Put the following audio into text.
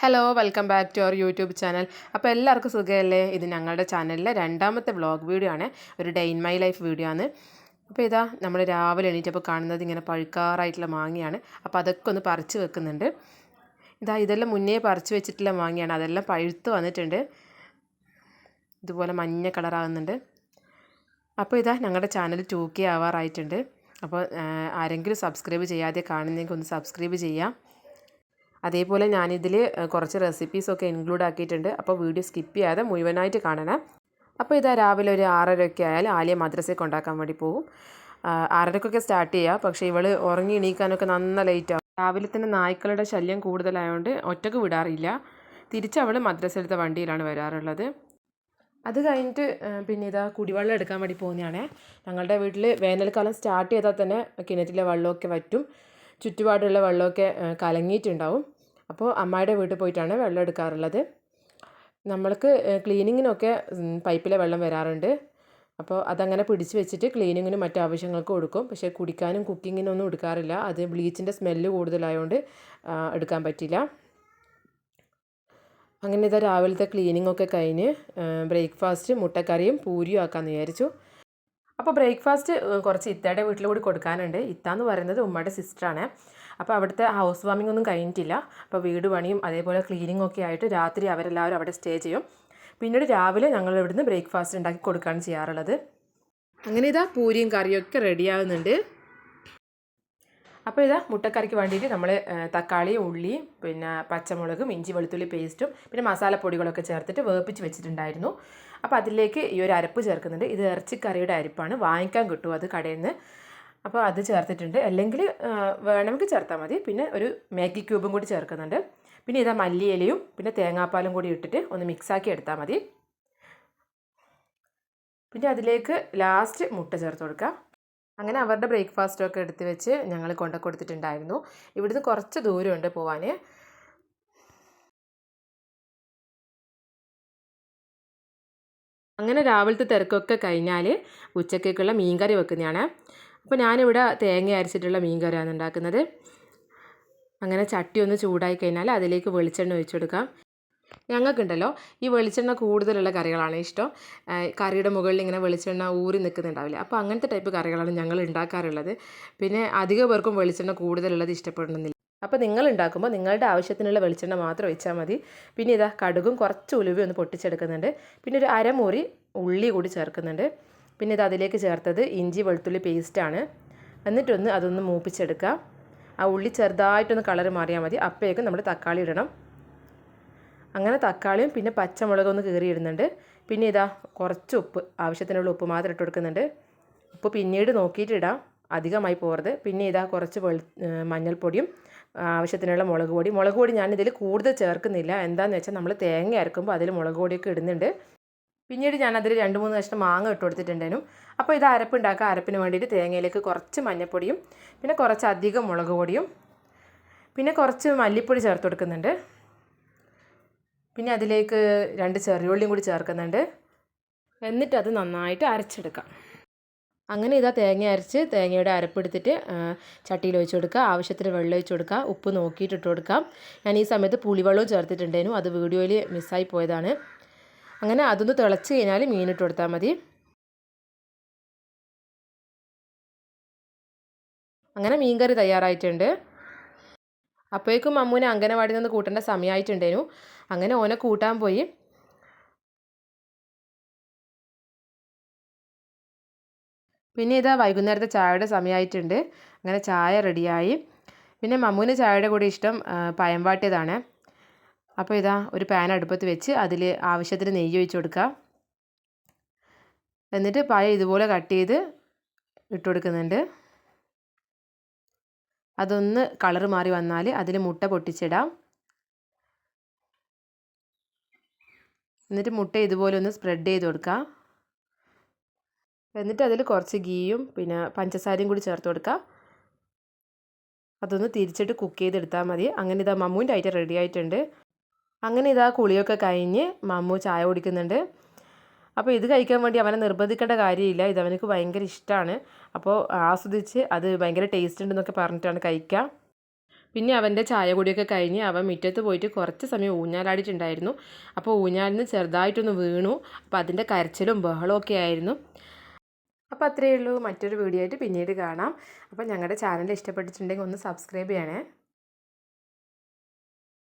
Hello welcome back to our YouTube channel അപ്പോൾ എല്ലാവർക്കും സുഖമല്ലേ? ഇത് ഞങ്ങളുടെ ചാനലിലെ രണ്ടാമത്തെ വ്ളോഗ് വീഡിയോ ആണ്. ഒരു day in my life video ആണ്. അപ്പോൾ ഇതാ നമ്മൾ രാവിലെ എണീറ്റപ്പോൾ കാണുന്നത് ഇങ്ങനെ പഴുക്കാറായിട്ടുള്ള മാങ്ങയാണ്. അപ്പോൾ അതൊക്കെ ഒന്ന് പറിച്ച് വെക്കുന്നുണ്ട്. ഇതാ ഇതെല്ലാം മുന്നേ പറിച്ച് വെച്ചിട്ടുള്ള മാങ്ങയാണ്. അതെല്ലാം പഴുത്ത് വന്നിട്ടുണ്ട്. ഇതുപോലെ മഞ്ഞ കളറാകുന്നുണ്ട് അപ്പോൾ ഇതാ ഞങ്ങളുടെ ചാനൽ ടൂ കെ ആവാറായിട്ടുണ്ട്. അപ്പോൾ ആരെങ്കിലും സബ്സ്ക്രൈബ് ചെയ്യാതെ കാണുന്നെങ്കിൽ ഒന്ന് സബ്സ്ക്രൈബ് ചെയ്യാം. അതേപോലെ ഞാനിതിൽ കുറച്ച് റെസിപ്പീസൊക്കെ ഇൻക്ലൂഡ് ആക്കിയിട്ടുണ്ട്. അപ്പോൾ വീഡിയോ സ്കിപ്പ് ചെയ്യാതെ മുഴുവനായിട്ട് കാണണം. അപ്പോൾ ഇതാ രാവിലെ ഒരു ആറരയൊക്കെ ആയാൽ ആലിയ മദ്രസയ്ക്ക് കൊണ്ടാക്കാൻ വേണ്ടി പോകും ആറരക്കൊക്കെ സ്റ്റാർട്ട് ചെയ്യുക പക്ഷേ ഇവൾ ഉറങ്ങി എണീക്കാനൊക്കെ നന്ന ലേറ്റ് ആവും. രാവിലെ തന്നെ നായ്ക്കളുടെ ശല്യം കൂടുതലായതുകൊണ്ട് ഒറ്റയ്ക്ക് വിടാറില്ല. തിരിച്ച് അവൾ മദ്രസയിലത്തെ വണ്ടിയിലാണ് വരാറുള്ളത്. അത് കഴിഞ്ഞിട്ട് പിന്നെ ഇതാ കുടിവെള്ളം എടുക്കാൻ വേണ്ടി പോകുന്നതാണ് ഞങ്ങളുടെ വീട്ടിൽ വേനൽക്കാലം സ്റ്റാർട്ട് ചെയ്താൽ തന്നെ കിണറ്റിലെ വെള്ളമൊക്കെ വറ്റും. ചുറ്റുപാടുള്ള വെള്ളമൊക്കെ കലങ്ങിയിട്ടുണ്ടാവും. അപ്പോൾ അമ്മായിയുടെ വീട്ടിൽ പോയിട്ടാണ് വെള്ളം എടുക്കാറുള്ളത്. നമ്മൾക്ക് ക്ലീനിങ്ങിനൊക്കെ പൈപ്പിലെ വെള്ളം വരാറുണ്ട്. അപ്പോൾ അതങ്ങനെ പിടിച്ച് വെച്ചിട്ട് ക്ലീനിങ്ങിനും മറ്റു ആവശ്യങ്ങൾക്കും കൊടുക്കും. പക്ഷേ കുടിക്കാനും കുക്കിങ്ങിനും ഒന്നും എടുക്കാറില്ല. അത് ബ്ലീച്ചിന്റെ സ്മെല്ല് കൂടുതലായതുകൊണ്ട് എടുക്കാൻ പറ്റില്ല. അങ്ങനെ ഇതാ രാവിലത്തെ ക്ലീനിങ് ഒക്കെ കഴിഞ്ഞ് ബ്രേക്ക്ഫാസ്റ്റ് മുട്ടക്കറിയും പൂരിയും ആക്കാമെന്ന് വിചാരിച്ചു. അപ്പോൾ ബ്രേക്ക്ഫാസ്റ്റ് കുറച്ച് ഇത്തയുടെ വീട്ടിൽ കൂടി കൊടുക്കാനുണ്ട്. ഇത്ത എന്ന് പറയുന്നത് ഉമ്മയുടെ സിസ്റ്ററാണ്. അപ്പോൾ അവിടുത്തെ ഹൗസ് വാമിംഗ് ഒന്നും കഴിഞ്ഞിട്ടില്ല. അപ്പോൾ വീട് പണിയും അതേപോലെ ക്ലീനിങ് ഒക്കെ ആയിട്ട് രാത്രി അവരെല്ലാവരും അവിടെ സ്റ്റേ ചെയ്യും. പിന്നീട് രാവിലെ ഞങ്ങൾ ഇവിടുന്ന് ബ്രേക്ക്ഫാസ്റ്റ് ഉണ്ടാക്കി കൊടുക്കുകയാണ് ചെയ്യാറുള്ളത്. അങ്ങനെ ഇതാ പൂരിയും കറിയും ഒക്കെ റെഡിയാകുന്നുണ്ട് അപ്പോൾ ഇതാ മുട്ടക്കറിക്ക് വേണ്ടിയിട്ട് നമ്മൾ തക്കാളി ഉള്ളി പിന്നെ പച്ചമുളകും ഇഞ്ചി വെളുത്തുള്ളി പേസ്റ്റും പിന്നെ മസാലപ്പൊടികളൊക്കെ ചേർത്തിട്ട് വേപ്പിച്ച് വെച്ചിട്ടുണ്ടായിരുന്നു. അപ്പോൾ അതിലേക്ക് ഈ ഒരു അരപ്പ് ചേർക്കുന്നുണ്ട്. ഇത് ഇറച്ചിക്കറിയുടെ അരിപ്പാണ്. വാങ്ങിക്കാൻ കിട്ടും അത് കടയിൽ നിന്ന് അപ്പോൾ അത് ചേർത്തിട്ടുണ്ട്. അല്ലെങ്കിൽ വേണമെങ്കിൽ ചേർത്താൽ മതി. പിന്നെ ഒരു മാഗി ക്യൂബും കൂടി ചേർക്കുന്നുണ്ട്. പിന്നെ ഇതാ മല്ലിയിലയും പിന്നെ തേങ്ങാപ്പാലും കൂടി ഇട്ടിട്ട് ഒന്ന് മിക്സാക്കി എടുത്താൽ മതി. പിന്നെ അതിലേക്ക് ലാസ്റ്റ് മുട്ട ചേർത്ത് കൊടുക്കുക അങ്ങനെ അവരുടെ ബ്രേക്ക്ഫാസ്റ്റൊക്കെ എടുത്ത് വെച്ച് ഞങ്ങൾ കൊണ്ടു കൊടുത്തിട്ടുണ്ടായിരുന്നു. ഇവിടുന്ന് കുറച്ച് ദൂരമുണ്ട് പോവാൻ. അങ്ങനെ രാവിലത്തെ തിരക്കൊക്കെ കഴിഞ്ഞാൽ ഉച്ചക്കേക്കുള്ള മീൻകറി വെക്കുന്നതാണ്. അപ്പോൾ ഞാനിവിടെ തേങ്ങ അരച്ചിട്ടുള്ള മീൻ കറിയാണ് ഉണ്ടാക്കുന്നത്. അങ്ങനെ ചട്ടി ഒന്ന് ചൂടായി കഴിഞ്ഞാൽ അതിലേക്ക് വെളിച്ചെണ്ണ ഒഴിച്ചു കൊടുക്കാം. ഞങ്ങൾക്കുണ്ടല്ലോ ഈ വെളിച്ചെണ്ണ കൂടുതലുള്ള കറികളാണ് ഇഷ്ടം. കറിയുടെ മുകളിൽ ഇങ്ങനെ വെളിച്ചെണ്ണ ഊറി നിൽക്കുന്നുണ്ടാവില്ല? അപ്പോൾ അങ്ങനത്തെ ടൈപ്പ് കറികളാണ് ഞങ്ങൾ ഉണ്ടാക്കാറുള്ളത്. പിന്നെ അധിക പേർക്കും വെളിച്ചെണ്ണ കൂടുതലുള്ളത് ഇഷ്ടപ്പെടുന്നില്ല. അപ്പോൾ നിങ്ങൾ ഉണ്ടാക്കുമ്പോൾ നിങ്ങളുടെ ആവശ്യത്തിനുള്ള വെളിച്ചെണ്ണ മാത്രം ഒഴിച്ചാൽ മതി. പിന്നെ ഇതാ കടുകും കുറച്ച് ഉലുവി ഒന്ന് പൊട്ടിച്ചെടുക്കുന്നുണ്ട്. പിന്നെ ഒരു അരമുറി ഉള്ളി കൂടി ചേർക്കുന്നുണ്ട്. പിന്നെ ഇത് അതിലേക്ക് ചേർത്തത് ഇഞ്ചി വെളുത്തുള്ളി പേസ്റ്റാണ് എന്നിട്ടൊന്ന് അതൊന്ന് മൂപ്പിച്ചെടുക്കുക. ആ ഉള്ളി ചെറുതായിട്ടൊന്ന് കളർ മാറിയാൽ മതി. അപ്പോഴേക്കും നമ്മൾ തക്കാളി ഇടണം. അങ്ങനെ തക്കാളിയും പിന്നെ പച്ചമുളകും ഒന്ന് കീറി ഇടുന്നുണ്ട്. പിന്നെ ഇതാ കുറച്ച് ഉപ്പ് ആവശ്യത്തിനുള്ള ഉപ്പ് മാത്രം ഇട്ട് കൊടുക്കുന്നുണ്ട്. ഉപ്പ് പിന്നീട് നോക്കിയിട്ടിടാം അധികമായി പോകരുത്. പിന്നെ ഇതാ കുറച്ച് വെളു മഞ്ഞൾപ്പൊടിയും ആവശ്യത്തിനുള്ള മുളക് പൊടി. മുളക് പൊടി ഞാനിതിൽ കൂടുതൽ ചേർക്കുന്നില്ല. എന്താണെന്ന് വെച്ചാൽ നമ്മൾ തേങ്ങ അരക്കുമ്പോൾ അതിൽ മുളക് പൊടിയൊക്കെ ഇടുന്നുണ്ട്. പിന്നീട് ഞാൻ അതിൽ രണ്ട് മൂന്ന് കഷ്ണം മാങ്ങ ഇട്ട് കൊടുത്തിട്ടുണ്ടായിരുന്നു. അപ്പോൾ ഇത് അരപ്പുണ്ടാക്കുക അരപ്പിന് വേണ്ടിയിട്ട് തേങ്ങയിലേക്ക് കുറച്ച് മഞ്ഞൾപ്പൊടിയും പിന്നെ കുറച്ച് അധികം മുളക് പൊടിയും പിന്നെ കുറച്ച് മല്ലിപ്പൊടി ചേർത്ത് കൊടുക്കുന്നുണ്ട്. പിന്നെ അതിലേക്ക് രണ്ട് ചെറിയുള്ളിയും കൂടി ചേർക്കുന്നുണ്ട്. എന്നിട്ട് അത് നന്നായിട്ട് അരച്ചെടുക്കാം. അങ്ങനെ ഇതാ തേങ്ങ അരച്ച് തേങ്ങയുടെ അരപ്പെടുത്തിട്ട് ചട്ടിയിൽ ഒഴിച്ച് കൊടുക്കുക ആവശ്യത്തിന് വെള്ളം ഒഴിച്ച് കൊടുക്കുക ഉപ്പ് നോക്കിയിട്ട് ഇട്ട് കൊടുക്കാം. ഞാൻ ഈ സമയത്ത് പുളിവെള്ളവും ചേർത്തിട്ടുണ്ടായിരുന്നു. അത് വീഡിയോയിൽ മിസ്സായി പോയതാണ്. അങ്ങനെ അതൊന്ന് തിളച്ച് കഴിഞ്ഞാൽ മീനിട്ട് കൊടുത്താൽ മതി. അങ്ങനെ മീൻകറി തയ്യാറായിട്ടുണ്ട്. അപ്പോഴേക്കും അമ്മൂനെ അംഗനവാടി നിന്ന് കൂട്ടേണ്ട സമയമായിട്ടുണ്ടേനു അങ്ങനെ ഓനെ കൂട്ടാൻ പോയി. പിന്നെ ഇതാ വൈകുന്നേരത്തെ ചായയുടെ സമയമായിട്ടുണ്ട്. അങ്ങനെ ചായ റെഡിയായി പിന്നെ മമ്മൂന് ചായയുടെ കൂടെ ഇഷ്ടം പയം വാട്ടിയതാണ്. അപ്പോൾ ഇതാ ഒരു പാൻ അടുപ്പത്ത് വെച്ച് അതിൽ ആവശ്യത്തിന് നെയ്യ് ഒഴിച്ച് കൊടുക്കുക എന്നിട്ട് പഴം ഇതുപോലെ കട്ട് ചെയ്ത് ഇട്ട് കൊടുക്കുന്നുണ്ട്. അതൊന്ന് കളർ മാറി വന്നാൽ അതിൽ മുട്ട പൊട്ടിച്ചിടാം. എന്നിട്ട് മുട്ട ഇതുപോലെ ഒന്ന് സ്പ്രെഡ് ചെയ്ത് കൊടുക്കുക എന്നിട്ട് അതിൽ കുറച്ച് ഗീയും പിന്നെ പഞ്ചസാരയും കൂടി ചേർത്ത് കൊടുക്കുക അതൊന്ന് തിരിച്ചിട്ട് കുക്ക് ചെയ്തെടുത്താൽ മതി. അങ്ങനെ ഇതാ മമ്മൂന്റെ ഐറ്റം റെഡി ആയിട്ടുണ്ട്. അങ്ങനെ ഇതാ കുളിയൊക്കെ കഴിഞ്ഞ് മമ്മു ചായ കുടിക്കുന്നുണ്ട്. അപ്പോൾ ഇത് കഴിക്കാൻ വേണ്ടി അവനെ നിർബന്ധിക്കേണ്ട കാര്യമില്ല. ഇത് അവനക്ക് ഭയങ്കര ഇഷ്ടമാണ്. അപ്പോൾ ആസ്വദിച്ച് അത് ഭയങ്കര ടേസ്റ്റ് ഉണ്ടെന്നൊക്കെ പറഞ്ഞിട്ടാണ് കഴിക്കുക. പിന്നെ അവന്റെ ചായ കുടിയൊക്കെ കഴിഞ്ഞ് അവൻ മുറ്റത്ത് പോയിട്ട് കുറച്ച് സമയം ഊഞ്ഞാലാടിയിട്ടുണ്ടായിരുന്നു. അപ്പോൾ ഊഞ്ഞാലിൽ നിന്ന് ചെറുതായിട്ടൊന്ന് വീണു. അപ്പോൾ അതിന്റെ കരച്ചിലും ബഹളവും ഒക്കെ ആയിരുന്നു. അപ്പോൾ അത്രയേ ഉള്ളൂ. മറ്റൊരു വീഡിയോ ആയിട്ട് പിന്നീട് കാണാം. അപ്പോൾ ഞങ്ങളുടെ ചാനൽ ഇഷ്ടപ്പെട്ടിട്ടുണ്ടെങ്കിൽ ഒന്ന് സബ്സ്ക്രൈബ് ചെയ്യണേ.